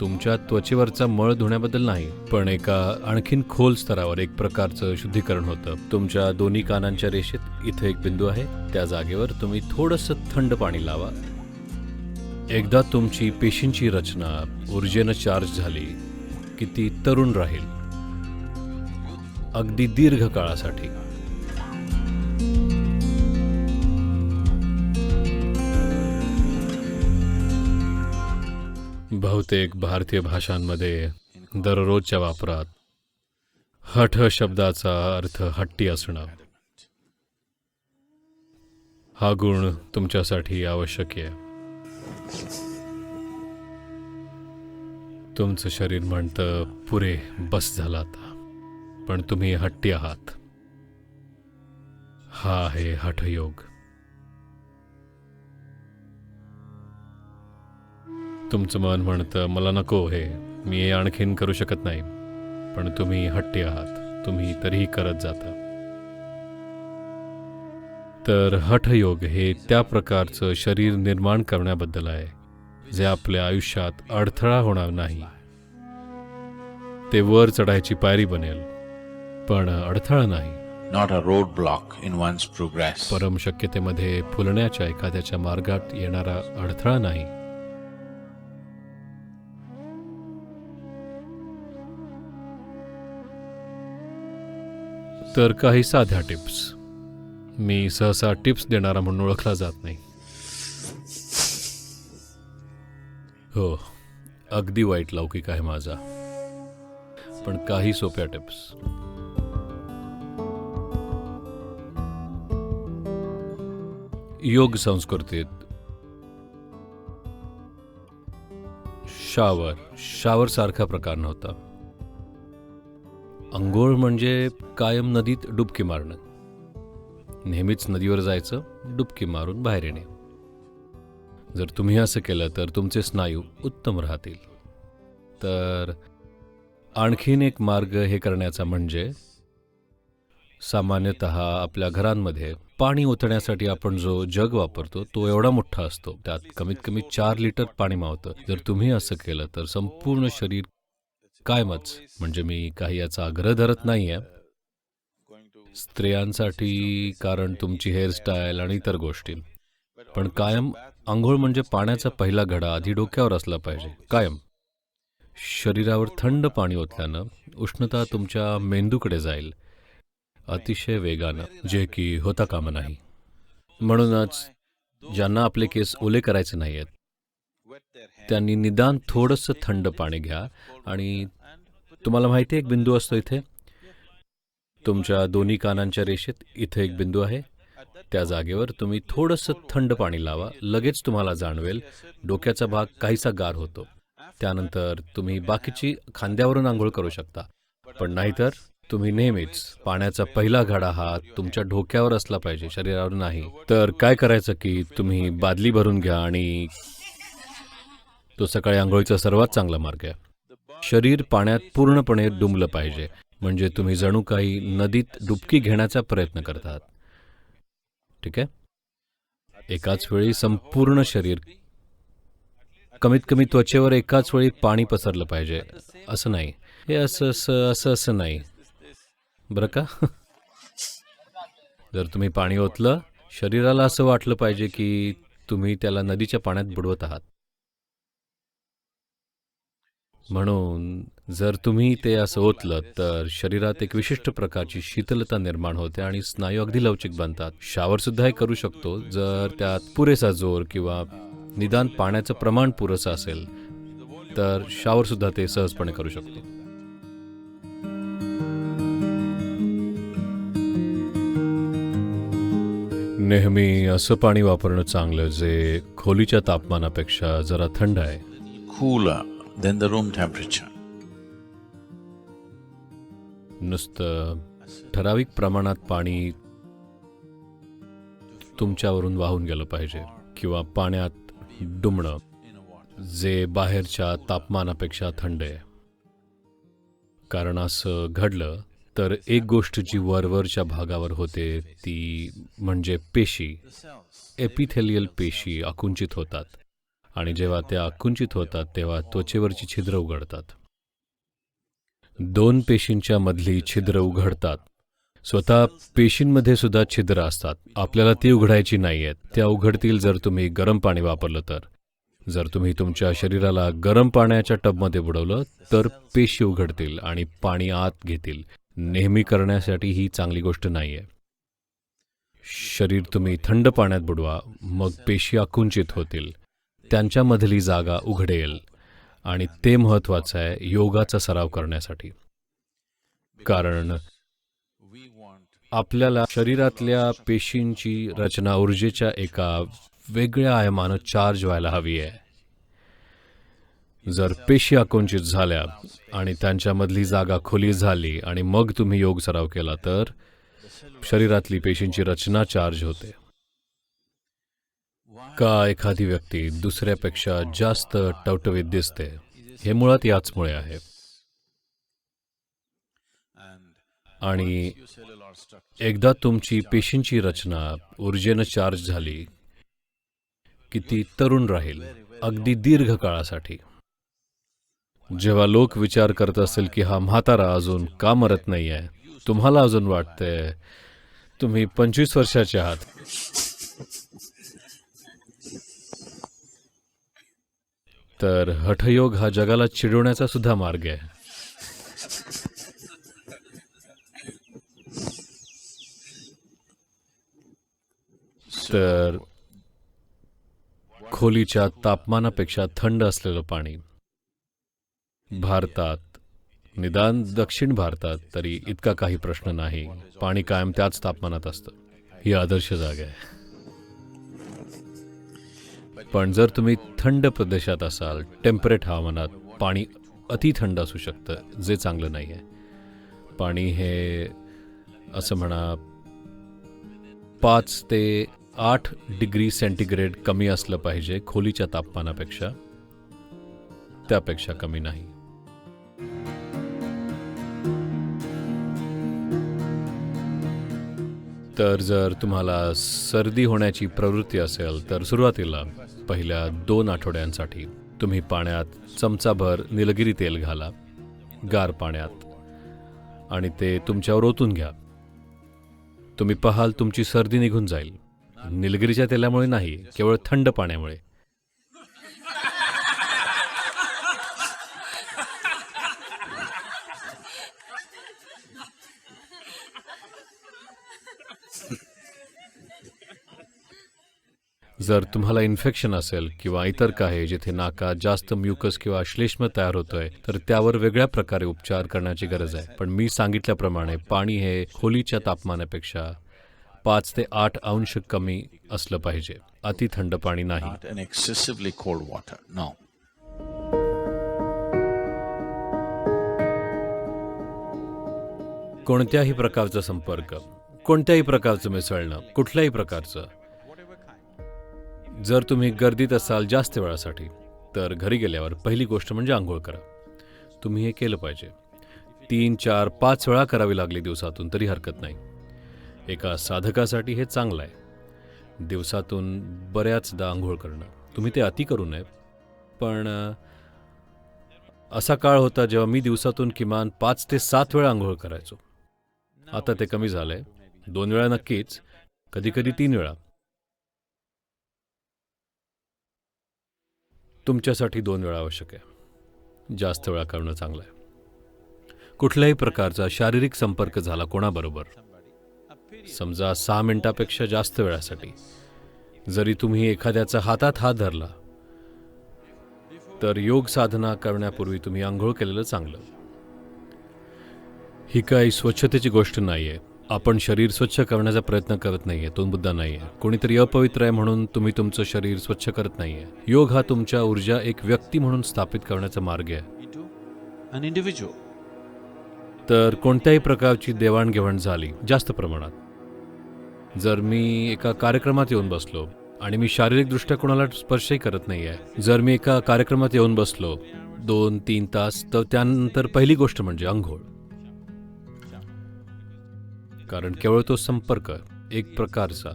तुमच्या त्वचेवरचा मळ धुण्याबद्दल नाही पण एका आणखीन खोल स्तरावर एक प्रकारचं शुद्धीकरण होतं. तुमच्या दोन्ही कानांच्या रेषेत इथे एक बिंदू आहे. त्या जागेवर तुम्ही थोडंसं थंड पाणी लावा. एकदा तुमची पेशींची रचना ऊर्जेनं चार्ज झाली की ती तरुण राहील. अगदी दीर्घ काळासाठी बहुतेक भारतीय भाषांमध्ये दररोजच्या वापरात हठ शब्दाचा अर्थ हट्टी असणं. हा गुण तुमच्यासाठी आवश्यक आहे. तुमचं शरीर म्हणतं पुरे बस झाला आता. पण तुम्ही हट्टी आहात. हा आहे हठयोग. तुमचं मन म्हणतं मला नको हे मी हे आणखीन करू शकत नाही. पण तुम्ही हट्टी आहात तुम्ही तरीही करत जाता. तर हठयोग हे त्या प्रकारचं शरीर निर्माण करण्याबद्दल आहे जे आपल्या आयुष्यात अडथळा होणार नाही. ते वर चढायची पायरी बनेल पण अडथळा नाही. Not a roadblock in one's progress. परम शक्यतेमध्ये फुलण्याच्या एखाद्याच्या मार्गात येणारा अडथळा नाही. तर काही साध्या टिप्स. मी सहसा टिप्स देणारा म्हणून ओळखला जात नाही. हो अगदी वाईट लौकिक आहे माझा. पण काही सोप्या टिप्स. योग संस्कृतीत शावर शावर सारखा प्रकार नव्हता. अंघोळ म्हणजे कायम नदीत डुबकी मारणं. नेहमीच नदीवर जायचं डुबकी मारून बाहेर येणे. जर तुम्ही असं केलं तर तुमचे स्नायू उत्तम राहतील. तर आणखीन एक मार्ग हे करण्याचा म्हणजे सामान्यतः आपल्या घरांमध्ये पाणी ओतण्यासाठी आपण जो जग वापरतो तो एवढा मोठा असतो. त्यात कमीत कमी चार लिटर पाणी मावतं. जर तुम्ही असं केलं तर संपूर्ण शरीर कायमच. म्हणजे मी काही याचा आग्रह धरत नाहीये. स्त्रियांसाठी कारण तुमची हेअरस्टाईल आणि इतर गोष्टी. पण कायम आंघोळ म्हणजे पाण्याचा पहिला घडा आधी डोक्यावर असला पाहिजे. कायम. शरीरावर थंड पाणी ओतल्यानं उष्णता तुमच्या मेंदूकडे जाईल. अतिशय वेगानं. जे की होता कामा नाही. म्हणूनच ज्यांना आपले केस ओले करायचे नाही आहेत त्यांनी निदान थोडंसं थंड पाणी घ्या. आणि तुम्हाला माहिती आहे एक बिंदू असतो इथे. तुमच्या दोन्ही कानांच्या रेषेत इथे एक बिंदू आहे. त्या जागेवर तुम्ही थोडंसं थंड पाणी लावा. लगेच तुम्हाला जाणवेल डोक्याचा भाग काहीसा गार होतो. त्यानंतर तुम्ही बाकीची खांद्यावरून आंघोळ करू शकता. पण नाहीतर तुम्ही नेहमीच पाण्याचा पहिला घडा हा तुमच्या डोक्यावर असला पाहिजे शरीरावर नाही. तर काय करायचं की तुम्ही बादली भरून घ्या आणि तो सकाळी आंघोळीचा सर्वात चांगला मार्ग आहे. शरीर पाण्यात पूर्णपणे डुंबलं पाहिजे म्हणजे तुम्ही जणू काही नदीत डुबकी घेण्याचा प्रयत्न करतात. ठीक आहे? एकाच वेळी संपूर्ण शरीर कमीत कमी त्वचेवर एकाच वेळी पाणी पसरलं पाहिजे. असं नाही. हे असं असं असं असं नाही. बरं का? जर तुम्ही पाणी ओतलं शरीराला असं वाटलं पाहिजे की तुम्ही त्याला नदीच्या पाण्यात बुडवत आहात. म्हणून जर तुम्ही ते असं ओतलं तर शरीरात एक विशिष्ट प्रकारची शीतलता निर्माण होते आणि स्नायू अगदी लवचिक बनतात. शावर सुद्धा हे करू शकतो जर त्यात पुरेसा जोर किंवा निदान पाण्याचं प्रमाण पुरेसं असेल तर शावर सुद्धा ते सहजपणे करू शकतो. नेहमी असं पाणी वापरणं चांगलं जे खोलीच्या तापमानापेक्षा जरा थंड आहे. Cooler than the room temperature. नुसतं ठराविक प्रमाणात पाणी तुमच्यावरून वाहून गेलं पाहिजे किंवा पाण्यात डुंबणं जे बाहेरच्या तापमानापेक्षा थंड आहे. कारण असं घडलं तर एक गोष्ट जी वरवरच्या भागावर होते ती म्हणजे पेशी. एपिथेलियल पेशी आकुंचित होतात. आणि जेव्हा त्या आकुंचित होतात तेव्हा त्वचेवरची छिद्र उघडतात. दोन पेशींच्या मधली छिद्र उघडतात. स्वतः पेशींमध्ये सुद्धा छिद्र असतात. आपल्याला ती उघडायची नाही आहेत त्या उघडतील जर तुम्ही गरम पाणी वापरलं तर. जर तुम्ही तुमच्या शरीराला गरम पाण्याच्या टबमध्ये बुडवलं तर पेशी उघडतील आणि पाणी आत घेतील. नेहमी करण्यासाठी ही चांगली गोष्ट नाही आहे शरीर तुम्ही थंड पाण्यात बुडवा मग पेशी आकुंचित होतील. त्यांच्यामधली जागा उघडेल. आणि ते महत्त्वाचं आहे योगाचा सराव करण्यासाठी. कारण आपल्याला शरीरातल्या पेशींची रचना ऊर्जेच्या एका वेगळ्या आयमानं चार्ज व्हायला हवी आहे. जर पेशी आकुंचित झाल्या आणि त्यांच्यामधली जागा खुली झाली आणि मग तुम्ही योग सराव केला तर शरीरातली पेशींची रचना चार्ज होते. का एखादी व्यक्ती दुसऱ्यापेक्षा जास्त टवटवीत दिसते हे मुळात याचमुळे आहे. आणि एकदा तुमची पेशींची रचना ऊर्जेनं चार्ज झाली की ती तरुण राहील अगदी दीर्घ काळासाठी जेव्हा लोक विचार करत असेल की हा म्हातारा अजून का मरत नाहीये तुम्हाला अजून वाटतंय तुम्ही पंचवीस वर्षाचे आहात. तर हठयोग हा जगाला चिडवण्याचा सुद्धा मार्ग आहे. तर खोलीच्या तापमानापेक्षा थंड असलेलं पाणी. भारतात निदान दक्षिण भारतात तरी इतका काही प्रश्न नाही. पाणी कायम त्याच तापमानात असतं. ही आदर्श जागा आहे. पण जर तुम्ही थंड प्रदेशात असाल टेम्परेट हवामानात पाणी अति थंड असू शकतं जे चांगलं नाही आहे पाणी हे असं म्हणा पाच ते आठ डिग्री सेंटीग्रेड कमी असलं पाहिजे खोलीच्या तापमानापेक्षा. त्यापेक्षा कमी नाही. तर जर तुम्हाला सर्दी होण्याची प्रवृत्ती असेल तर सुरुवातीला पहिल्या दोन आठवड्यांसाठी तुम्ही पाण्यात चमचाभर निलगिरी तेल घाला गार पाण्यात आणि ते तुमच्यावर ओतून घ्या. तुम्ही पाहाल तुमची सर्दी निघून जाईल. निलगिरीच्या तेलामुळे नाही केवळ थंड पाण्यामुळे. जर तुम्हाला इन्फेक्शन असेल किंवा इतर काही जिथे नाकात जास्त म्युकस किंवा श्लेष्म तयार होतोय तर त्यावर वेगळ्या प्रकारे उपचार करण्याची गरज आहे. पण मी सांगितल्याप्रमाणे पाणी हे खोलीच्या तापमानापेक्षा पाच ते आठ अंश कमी असलं पाहिजे. अति थंड पाणी नाही. कोणत्याही प्रकारचा संपर्क कोणत्याही प्रकारचं मिसळणं कुठल्याही प्रकारचं जर तुम्ही गर्दीत असाल जास्त वेळासाठी तर घरी गेल्यावर पहिली गोष्ट म्हणजे आंघोळ करा. तुम्ही हे केलं पाहिजे. तीन चार पाच वेळा करावी लागली दिवसातून तरी हरकत नाही. एका साधकासाठी हे चांगलं आहे. दिवसातून बऱ्याचदा आंघोळ करणं. तुम्ही ते अति करू नये. पण असा काळ होता जेव्हा मी दिवसातून किमान पाच ते सात वेळा आंघोळ करायचो. आता ते कमी झालं आहे दोन वेळा नक्कीच. कधी कधी तीन वेळा. तुमच्यासाठी दोन वेळा आवश्यक आहे. जास्त वेळा करणं चांगलं आहे. कुठल्याही प्रकारचा शारीरिक संपर्क झाला कोणाबरोबर? समजा सहा मिनिटापेक्षा जास्त वेळासाठी. जरी तुम्ही एखाद्याचा हातात हात धरला तर योग साधना करण्यापूर्वी तुम्ही आंघोळ केलेलं चांगलं. ही काही स्वच्छतेची गोष्ट नाही आहे आपण शरीर स्वच्छ करण्याचा प्रयत्न करत नाहीये तो मुद्दा नाहीये. कोणीतरी अपवित्र आहे म्हणून तुम्ही तुमचं शरीर स्वच्छ करत नाहीये. योग हा तुमच्या ऊर्जा एक व्यक्ती म्हणून स्थापित करण्याचा मार्ग आहे. तर कोणत्याही प्रकारची देवाणघेवाण झाली जास्त प्रमाणात. जर मी एका कार्यक्रमात येऊन बसलो आणि मी शारीरिकदृष्ट्या कोणाला स्पर्शही करत नाही आहे जर मी एका कार्यक्रमात येऊन बसलो दोन तीन तास तर त्यानंतर पहिली गोष्ट म्हणजे आंघोळ कारण केवळ तो संपर्क एक प्रकारचा.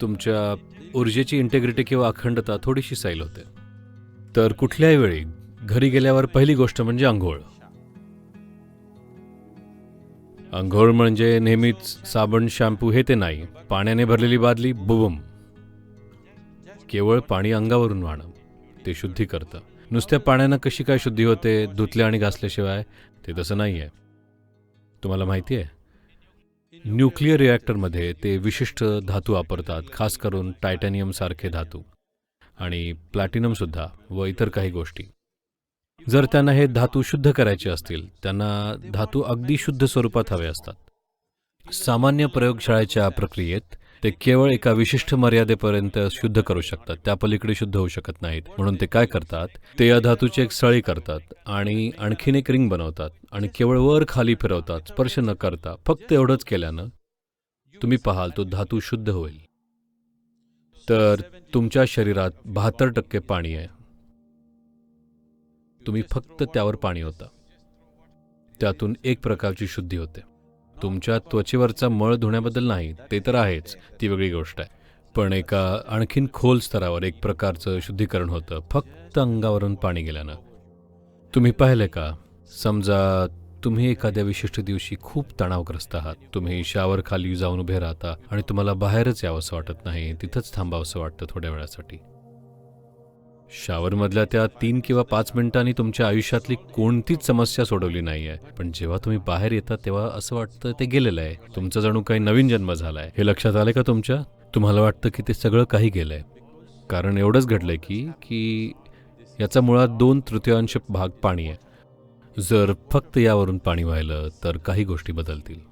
तुमच्या ऊर्जेची इंटेग्रिटी किंवा अखंडता थोडीशी सैल होते. तर कुठल्याही वेळी घरी गेल्यावर पहिली गोष्ट म्हणजे आंघोळ. आंघोळ म्हणजे नेहमीच साबण शॅम्पू हे ते नाही पाण्याने भरलेली बादली बुबम. केवळ पाणी अंगावरून वाहणं ते शुद्धी करतं. नुसत्या पाण्यानं कशी काय शुद्धी होते धुतल्या आणि घासल्याशिवाय? ते तसं नाही आहे तुम्हाला माहिती आहे न्यूक्लिअर रिॲक्टरमध्ये ते विशिष्ट धातू वापरतात खास करून टायटॅनियमसारखे धातू आणि प्लॅटिनमसुद्धा व इतर काही गोष्टी. जर त्यांना हे धातू शुद्ध करायचे असतील त्यांना धातू अगदी शुद्ध स्वरूपात हवे असतात. सामान्य प्रयोगशाळेच्या प्रक्रियेत ते केवळ एका विशिष्ट मर्यादेपर्यंत शुद्ध करू शकतात. त्या पलीकडे शुद्ध होऊ शकत नाहीत. म्हणून ते काय करतात? ते या धातूची एक सळी करतात आणि आणखीन एक रिंग बनवतात आणि केवळ वर खाली फिरवतात. स्पर्श न करता फक्त एवढंच केल्यानं तुम्ही पाहाल तो धातू शुद्ध होईल. तर तुमच्या शरीरात बहात्तर टक्के पाणी आहे. तुम्ही फक्त त्यावर पाणी होता त्यातून एक प्रकारची शुद्धी होते. तुमच्या त्वचेवरचा मळ धुण्याबद्दल नाही ते तर आहेच ती वेगळी गोष्ट आहे. पण एका आणखीन खोल स्तरावर एक प्रकारचं शुद्धीकरण होतं फक्त अंगावरून पाणी गेल्यानं. तुम्ही पाहिलं का? समजा तुम्ही एखाद्या विशिष्ट दिवशी खूप तणावग्रस्त आहात तुम्ही शावर खाली जाऊन उभे राहता आणि तुम्हाला बाहेरच यावंसं वाटत नाही तिथंच थांबावंसं वाटतं थोड्या वेळासाठी. शावरमधल्या त्या तीन किंवा पाच मिनिटांनी तुमच्या आयुष्यातली कोणतीच समस्या सोडवली नाही आहे पण जेव्हा तुम्ही बाहेर येता तेव्हा असं वाटतं ते गेलेलं आहे. तुमचा जणू काही नवीन जन्म झालाय. हे लक्षात आले का तुमच्या? तुम्हाला वाटतं की ते सगळं काही गेलंय. कारण एवढंच घडलंय की की याचा मुळात दोन तृतीयांश भाग पाणी आहे. जर फक्त यावरून पाणी व्हायलं तर काही गोष्टी बदलतील.